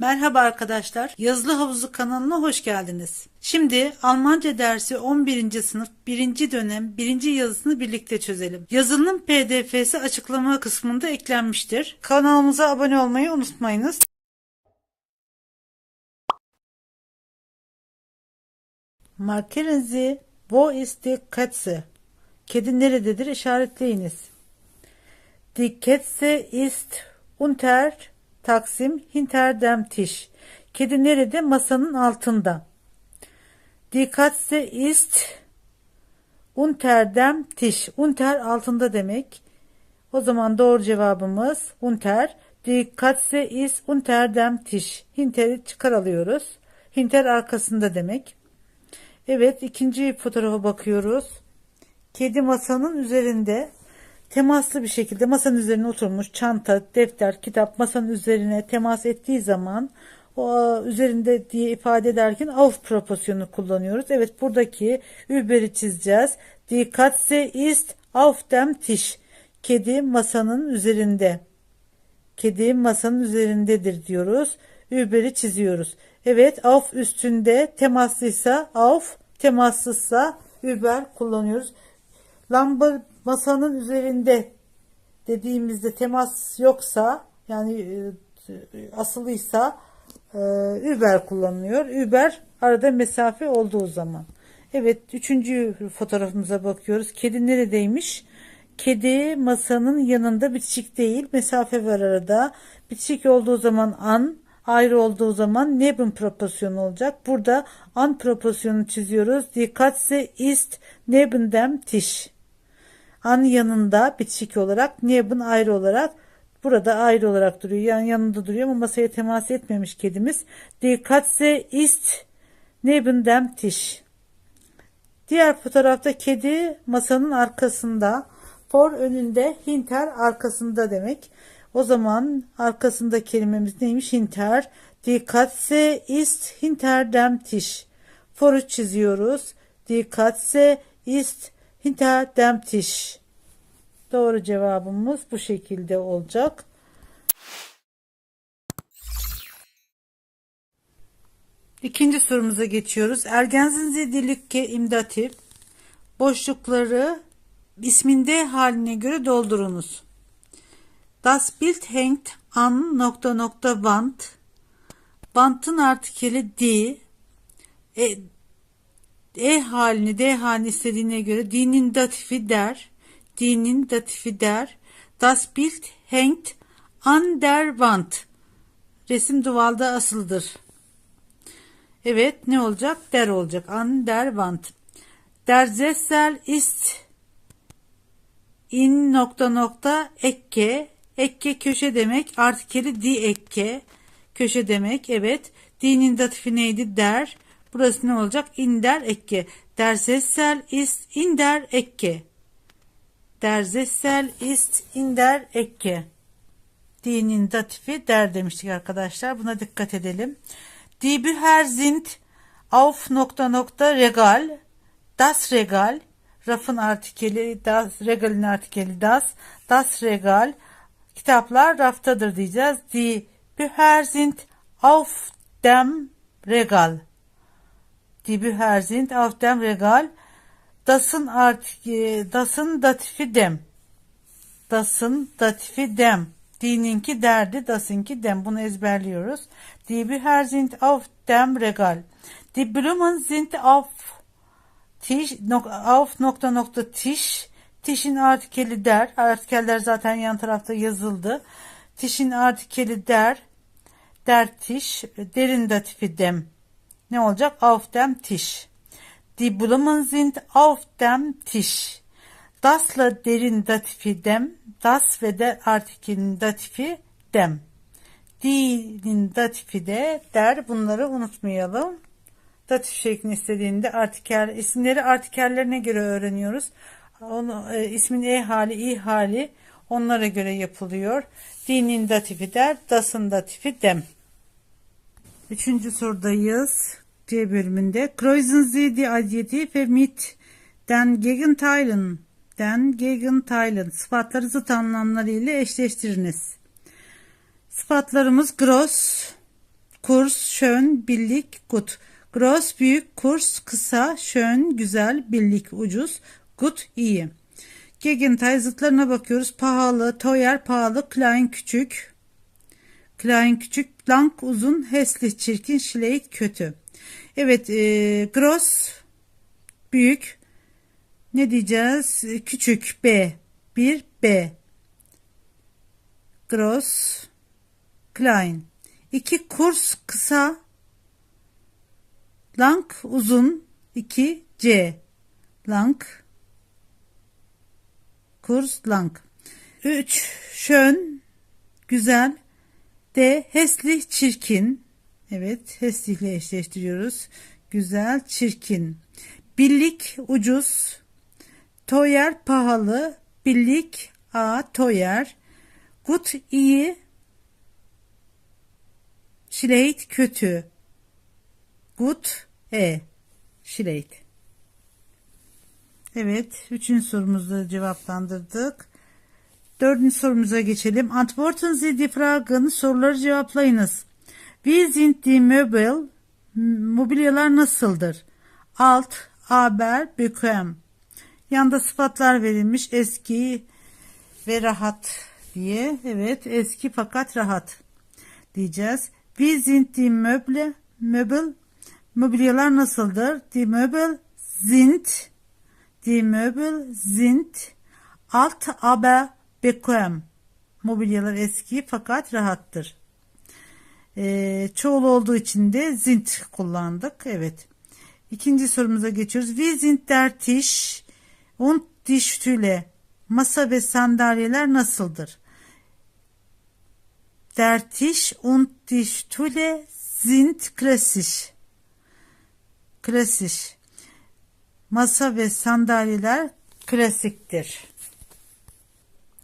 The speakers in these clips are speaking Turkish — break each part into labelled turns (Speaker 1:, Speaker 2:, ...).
Speaker 1: Merhaba arkadaşlar. Yazılı Havuzu kanalına hoş geldiniz. Şimdi Almanca dersi 11. sınıf 1. dönem 1. yazısını birlikte çözelim. Yazının PDF'si açıklama kısmında eklenmiştir. Kanalımıza abone olmayı unutmayınız. Markeren wo ist die Katze? Kedi nerededir işaretleyiniz. Die Katze ist unter Taksim hinter dem Tisch. Kedi nerede? Masanın altında. Die Katze ist unter dem Tisch. Unter altında demek. O zaman doğru cevabımız unter. Die Katze ist unter dem Tisch. Hinter'i çıkar alıyoruz. Hinter arkasında demek. Evet ikinci fotoğrafa bakıyoruz. Kedi masanın üzerinde temaslı bir şekilde masanın üzerine oturmuş çanta, defter, kitap masanın üzerine temas ettiği zaman o üzerinde diye ifade ederken auf proporsiyonu kullanıyoruz. Evet buradaki überi çizeceğiz. Die Katze ist auf dem Tisch. Kedi masanın üzerinde. Kedi masanın üzerindedir diyoruz. Überi çiziyoruz. Evet auf üstünde temaslıysa auf temassızsa über kullanıyoruz. Lamba masanın üzerinde dediğimizde temas yoksa yani e, asılıysa e, Uber kullanılıyor. Uber arada mesafe olduğu zaman. Evet üçüncü fotoğrafımıza bakıyoruz. Kedi neredeymiş? Kedi masanın yanında bitişik değil. Mesafe var arada. Bitişik olduğu zaman an, ayrı olduğu zaman neben proporsiyonu olacak. Burada an proporsiyonu çiziyoruz. Die Katze ist neben dem Tisch. An yanında bitişik olarak, neben ayrı olarak burada ayrı olarak duruyor. Yani yanında duruyor ama masaya temas etmemiş kedimiz. Die Katze ist neben dem. Diğer fotoğrafta kedi masanın arkasında, for önünde, hinter arkasında demek. O zaman arkasında kelimemiz neymiş? Hinter. Die Katze ist hinter dem Tisch. For'u çiziyoruz. Die Katze ist hinter dem Tisch. Doğru cevabımız bu şekilde olacak. İkinci sorumuza geçiyoruz. Ergensin zedilükke imdatif. Boşlukları isminde haline göre doldurunuz. Das Bild hängt an nokta nokta Wand. Bantın artikeli die. E, e halini D halini istediğine göre dinin datifi der. Dinin datifi der. Das Bild hängt an der Wand. Resim duvalda asıldır. Evet ne olacak? Der olacak. An der Wand. Der Sessel ist in nokta nokta Ecke. Ecke köşe demek. Artikeli di Ecke. Köşe demek. Evet. Dinin datifi neydi? Der. Burası ne olacak? In der Ecke. Der Sessel ist in der Ecke. Der Sessel ist in der Ecke. Dinin datifi der demiştik arkadaşlar. Buna dikkat edelim. Die Bücher sind auf nokta nokta Regal. Das Regal. Rafın artikeli, das, regalin artikeli das. Das Regal. Kitaplar raftadır diyeceğiz. Die Bücher sind auf dem Regal. Die Bücher sind auf dem Regal. Das'ın artik, das'ın datifi dem. Das'ın datifi dem. Dininki derdi, das'ınki dem. Bunu ezberliyoruz. Die Bücher sind auf dem Regal. Die Blumen sind auf Tisch, nok, auf nokta nokta Tisch. Tisch'in artikeli der. Artikeller zaten yan tarafta yazıldı. Tisch'in artikeli der. Der Tisch. Derin datifi dem. Ne olacak? Auf dem Tisch. Die Blumen sind auf dem Tisch. Das'la derin datifi dem. Das ve de artikelin datifi dem. Die'nin datifi de der. Bunları unutmayalım. Datif şeklini istediğinde artikel isimleri artikellerine göre öğreniyoruz. Onu, e, ismin e hali, i hali onlara göre yapılıyor. Dinin datifi der, das'ın datifi dem. Üçüncü sorudayız. C bölümünde. Kreuzen Sie die Adjektive mit den Gegenteilen. Den Gegenteilen. Sıfatları zıt anlamları ile eşleştiriniz. Sıfatlarımız gross, kurs, schön, billik, gut. Gross, büyük, kurs, kısa, schön, güzel, billik, ucuz, gut, iyi. Gegenteil zıtlarına bakıyoruz. Pahalı, teuer, pahalı, klein, küçük. Klein, küçük, lang, uzun, hässlich, çirkin, schlecht, kötü. Evet, e, gross, büyük. Ne diyeceğiz? Küçük, B. Bir, B. Gross, klein. İki, kurs, kısa. Lang, uzun. 2, C. Lang, kurs, lang. 3, schön, güzel. D. Hesli çirkin. Evet hesli ile eşleştiriyoruz. Güzel çirkin. Billik ucuz. Toyer pahalı. Billik A. Toyer. Gut iyi. Schlecht kötü. Gut E. Schlecht. Evet. Üçüncü sorumuzu cevaplandırdık. Dördüncü sorumuza geçelim. Antworten Sie die Fragen. Soruları cevaplayınız. Wie sind die Möbel? Mobilyalar nasıldır? Alt, aber, bequem. Yanda sıfatlar verilmiş. Eski ve rahat diye. Evet, eski fakat rahat diyeceğiz. Wie sind die Möbel? Möbel. Mobilyalar nasıldır? Die Möbel sind. Die Möbel sind. Alt, aber, bequem. Mobilyalar eski fakat rahattır. Ee, çoğul olduğu için de zint kullandık. Evet. İkinci sorumuza geçiyoruz. Wie sind der Tisch und die Stühle? Masa ve sandalyeler nasıldır? Der Tisch und die Stühle sind klassisch. Klassisch. Masa ve sandalyeler klasiktir.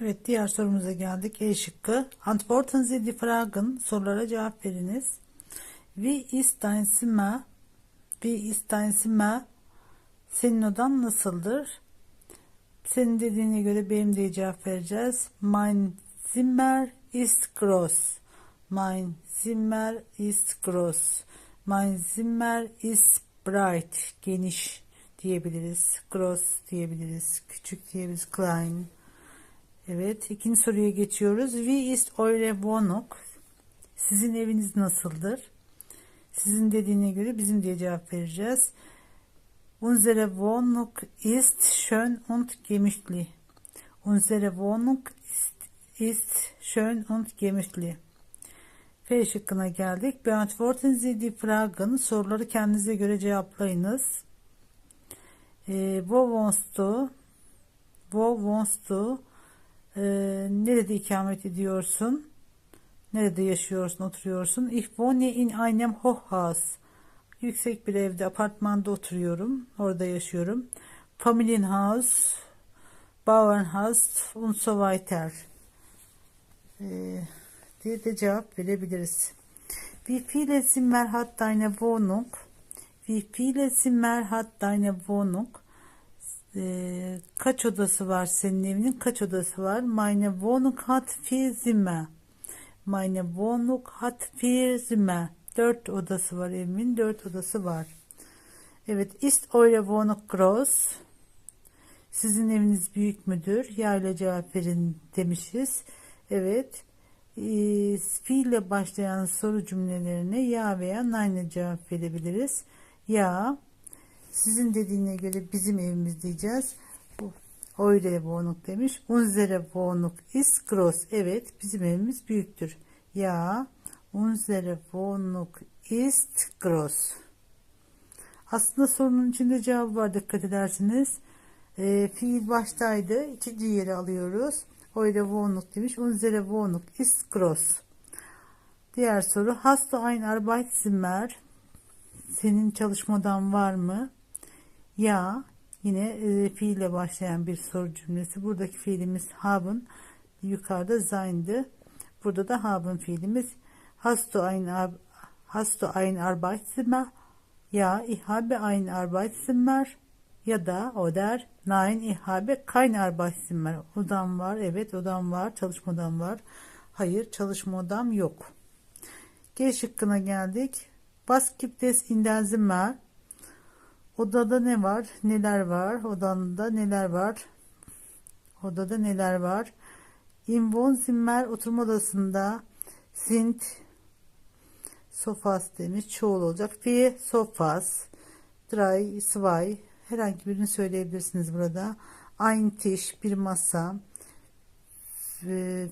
Speaker 1: Evet diğer sorumuza geldik. E şıkkı. Antworten Sie die Fragen. Sorulara cevap veriniz. Wie ist dein Zimmer? Wie ist dein Zimmer? Senin odan nasıldır? Senin dediğine göre benim de cevap vereceğiz. Mein Zimmer ist groß. Mein Zimmer ist groß. Mein Zimmer ist breit. Geniş diyebiliriz. Groß diyebiliriz. Küçük diyebiliriz. Klein. Evet, ikinci soruya geçiyoruz. Wie ist eure Wohnung? Sizin eviniz nasıldır? Sizin dediğine göre bizim diye cevap vereceğiz. Unsere Wohnung ist schön und gemütlich. Unsere Wohnung ist, ist schön und gemütlich. F şıkkına geldik. Beantworten Sie die Fragen. Soruları kendinize göre cevaplayınız. E, wo wohnst du? Wo wohnst du? Ee, nerede ikamet ediyorsun? Nerede yaşıyorsun, oturuyorsun? Ich wohne in einem Hochhaus. Yüksek bir evde, apartmanda oturuyorum. Orada yaşıyorum. Familienhaus, Bauernhaus und so weiter. Ee, diye de cevap verebiliriz. Wie viele Zimmer hat deine Wohnung? Wie viele Zimmer hat deine Wohnung? Ee, kaç odası var senin evinin? Kaç odası var? Meine Wohnung hat vier Zimmer. Meine Wohnung hat vier Zimmer. Dört odası var evimin. Dört odası var. Evet. Ist eure Wohnung groß? Sizin eviniz büyük müdür? Ya ile cevap verin demişiz. Evet. E, fiille başlayan soru cümlelerine ya veya nein cevap verebiliriz. Ya sizin dediğine göre bizim evimiz diyeceğiz. Bu Eure Wohnung demiş. Unsere Wohnung ist groß. Evet bizim evimiz büyüktür. Ya unsere Wohnung ist groß. Aslında sorunun içinde cevap var dikkat edersiniz. E, fiil baştaydı. İkinci yeri alıyoruz. Eure Wohnung demiş. Unsere Wohnung ist groß. Diğer soru. Hast du ein Arbeitszimmer? Senin çalışmadan var mı? Ya yine e, fiille başlayan bir soru cümlesi. Buradaki fiilimiz haben. Yukarıda sein'di. Burada da haben fiilimiz. Hast du ein, hast du ein Arbeitszimmer? Ja, ich habe ein Arbeitszimmer. Ya da o der nein, ich habe kein Arbeitszimmer. Odam var. Evet odam var. Çalışma odam var. Hayır çalışma odam yok. G şıkkına geldik. Was gibt es in der Zimmer? Odada ne var? Neler var? Odanda neler var? Odada neler var? Im Wohnzimmer oturma odasında sind sofas demiş. Çoğul olacak. Vier sofas. Drei, zwei. Herhangi birini söyleyebilirsiniz burada. Ein Tisch, bir masa.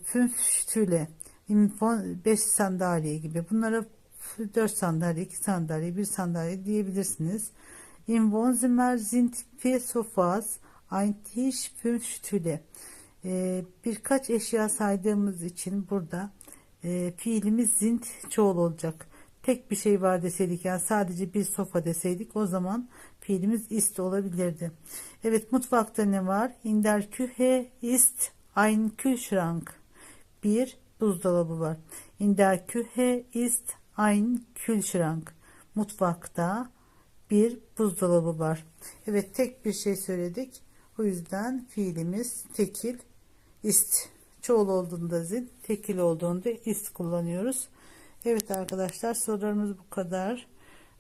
Speaker 1: Fünf Stühle. Im Wohn- Beş sandalye gibi. Bunlara dört sandalye, iki sandalye, bir sandalye diyebilirsiniz. Im Wohnzimmer sind vier Sofas, ein Tisch, fünf Stühle. Ee, birkaç eşya saydığımız için burada e, fiilimiz sind çoğul olacak. Tek bir şey var deseydik yani sadece bir sofa deseydik o zaman fiilimiz ist olabilirdi. Evet mutfakta ne var? In der Küche ist ein Kühlschrank. Bir buzdolabı var. In der Küche ist ein Kühlschrank. Mutfakta bir buzdolabı var. Evet tek bir şey söyledik. O yüzden fiilimiz tekil ist. Çoğul olduğunda zin, tekil olduğunda ist kullanıyoruz. Evet arkadaşlar sorularımız bu kadar.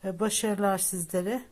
Speaker 1: Ee, Başarılar sizlere.